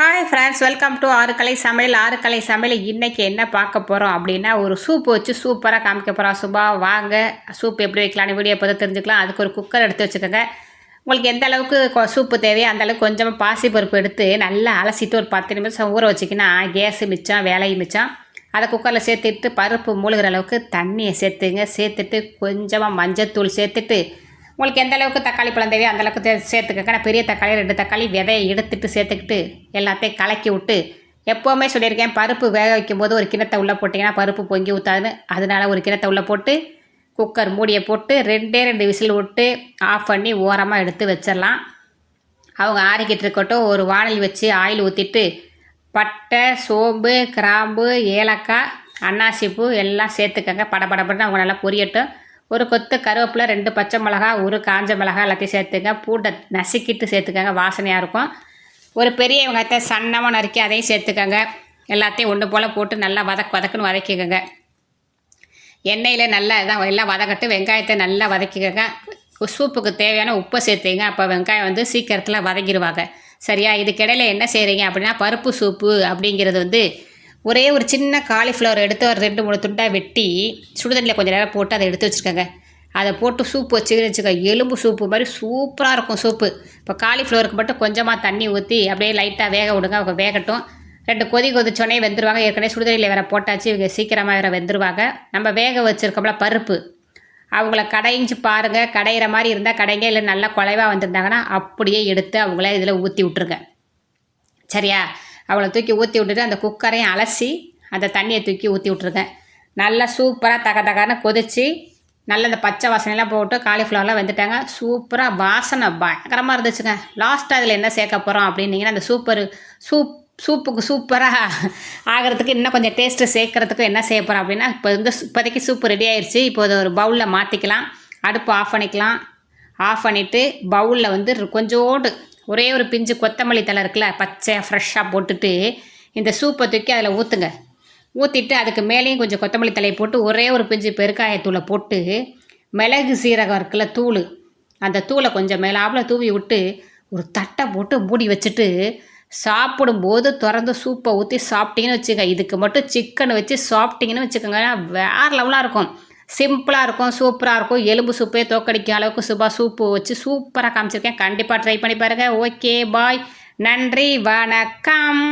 Hi friends welcome to ஆறுக்கலை சமையல். ஆறுக்கலை சமையல் இன்றைக்கி என்ன பார்க்க போகிறோம் அப்படின்னா ஒரு சூப் வச்சு சூப்பராக காமிக்க போகிறோம் சுபா வாங்க சூப் எப்படி வைக்கலாம்னு வீடியோ பார்த்து தெரிஞ்சுக்கலாம். அதுக்கு ஒரு குக்கர் எடுத்து வச்சுக்கோங்க. உங்களுக்கு எந்த அளவுக்கு சூப்பு தேவையோ அந்த அளவுக்கு கொஞ்சமாக பாசிப்பருப்பு எடுத்து நல்லா அலசிட்டு ஒரு பத்து நிமிஷம் ஊற வச்சிக்கினா கேஸு மிச்சம் வேலையும் மிச்சம். அதை குக்கரில் சேர்த்துட்டு பருப்பு மூழ்கிற அளவுக்கு தண்ணியை சேர்த்துங்க. சேர்த்துட்டு கொஞ்சமாக மஞ்சத்தூள் சேர்த்துட்டு உங்களுக்கு எந்த அளவுக்கு தக்காளி பழம் தேவையோ அந்த அளவுக்கு சேர்த்துக்கங்க. நான் பெரிய தக்காளி ரெண்டு தக்காளி விதையை எடுத்துட்டு சேர்த்துக்கிட்டு எல்லாத்தையும் கலக்கி விட்டு எப்போவுமே சொல்லியிருக்கேன் பருப்பு வேக வைக்கும்போது ஒரு கிணத்தை உள்ளே போட்டிங்கன்னா பருப்பு பொங்கி ஊற்றாதுன்னு அதனால ஒரு கிணத்தை உள்ளே போட்டு குக்கர் மூடியை போட்டு ரெண்டே ரெண்டு விசில் விட்டு ஆஃப் பண்ணி ஓரமாக எடுத்து வச்சிடலாம். அவங்க ஆறிக்கிட்டு இருக்கட்டும் ஒரு வானல் வச்சு ஆயில் ஊற்றிட்டு பட்டை சோம்பு கிராம்பு ஏலக்காய் அன்னாசிப்பூ எல்லாம் சேர்த்துக்கங்க. படபடபடன்னு அவங்க நல்லா பொரியட்டும். ஒரு கொத்து கருவேப்பிலை ரெண்டு பச்சை மிளகா ஒரு காஞ்ச மிளகா எல்லாத்தையும் சேர்த்துங்க. பூண்டை நசுக்கிட்டு சேர்த்துக்கங்க. வாசனையாக இருக்கும். ஒரு பெரிய வெங்காயத்தை சன்னமாக நறுக்கி அதையும் சேர்த்துக்கங்க. எல்லாத்தையும் ஒன்று போல் போட்டு நல்லா வதக்கு வதக்குன்னு வதக்கிக்கோங்க. எண்ணெயில் நல்லா இதான் எல்லாம் வதக்கட்டு வெங்காயத்தை நல்லா வதக்கிக்கோங்க. சூப்புக்கு தேவையான உப்பை சேர்த்துங்க. அப்போ வெங்காயம் வந்து சீக்கிரத்தில் வதங்கிடுவாங்க சரியா? இதுக்கிடையில் என்ன செய்கிறீங்க அப்படின்னா பருப்பு சூப்பு அப்படிங்கிறது வந்து ஒரே ஒரு சின்ன காலிஃப்ளவர் எடுத்து ஒரு ரெண்டு மூணு துண்டாக வெட்டி சுடுதண்ணியில் கொஞ்சம் நேரம் போட்டு அதை எடுத்து வச்சுக்கோங்க. அதை போட்டு சூப்பு வச்சுக்கின்னு வச்சுக்க எலும்பு சூப்பு மாதிரி சூப்பராக இருக்கும் சூப்பு இப்போ காலிஃப்ளவருக்கு மட்டும் கொஞ்சமாக தண்ணி ஊற்றி அப்படியே லைட்டாக வேக விடுங்க. அவங்க வேகட்டும். ரெண்டு கொதி கொதிச்சோடனே வெந்துருவாங்க. ஏற்கனவே சுடுதண்ணியில் வேற போட்டாச்சு. இவங்க சீக்கிரமாக வேற வெந்துருவாங்க. நம்ம வேக வச்சுருக்கோம்ல பருப்பு. அவங்கள கடைஞ்சி பாருங்கள் கடையிற மாதிரி இருந்தால் கடைங்க. இல்லை நல்லா குலைவாக வந்திருந்தாங்கன்னா அப்படியே எடுத்து அவங்கள இதில் ஊற்றி விட்ருங்க சரியா? அவளை தூக்கி ஊற்றி விட்டுட்டு அந்த குக்கரையும் அலசி அந்த தண்ணியை தூக்கி ஊற்றி விட்ருங்க நல்லா சூப்பராக தக தகன்னு கொதிச்சு நல்ல இந்த பச்சை வாசனைலாம் போட்டு காலிஃப்ளவர்லாம் வெந்துட்டாங்க. சூப்பராக வாசனை பயங்கரமாக இருந்துச்சுங்க. லாஸ்ட்டாக அதில் என்ன சேர்க்க போகிறோம் அப்படின்னீங்கன்னா அந்த சூப்பர் சூப் சூப்புக்கு சூப்பராக ஆகிறதுக்கு இன்னும் கொஞ்சம் டேஸ்ட்டு சேர்க்கறதுக்கு என்ன செய்ய போகிறோம் அப்படின்னா இப்போ வந்து இப்போதைக்கு சூப்பு ரெடி ஆயிடுச்சு இப்போ அதை ஒரு பவுலில் மாற்றிக்கலாம் அடுப்பு ஆஃப் பண்ணிக்கலாம். ஆஃப் பண்ணிவிட்டு பவுலில் வந்து கொஞ்சோண்டு ஒரே ஒரு பிஞ்சு கொத்தமல்லி தலை இருக்குல்ல பச்சையாக ஃப்ரெஷ்ஷாக போட்டுட்டு இந்த சூப்பை தூக்கி அதில் ஊற்றுங்க ஊற்றிட்டு அதுக்கு மேலேயும் கொஞ்சம் கொத்தமல்லி தலையை போட்டு ஒரே ஒரு பிஞ்சு பெருக்காயத்தூளை போட்டு மிளகு சீரகம் இருக்குல்ல தூள் அந்த தூளை கொஞ்சம் மேலாப்பில் தூவி விட்டு ஒரு தட்டை போட்டு மூடி வச்சுட்டு சாப்பிடும்போது திறந்து சூப்பை ஊற்றி சாப்பிட்டீங்கன்னு வச்சுக்க இதுக்கு மட்டும் சிக்கன் வச்சு சாப்பிட்டீங்கன்னு வச்சுக்கோங்க. வேறு லெவலாக இருக்கும். சிம்பிளாக இருக்கும் சூப்பராக இருக்கும். எலும்பு சூப்பே தோக்கடிக்கும் அளவுக்கு சுபா சூப்பு வச்சு சூப்பராக காமிச்சிருக்கேன். கண்டிப்பாக ட்ரை பண்ணி பாருங்கள் ஓகே பாய் நன்றி வணக்கம்.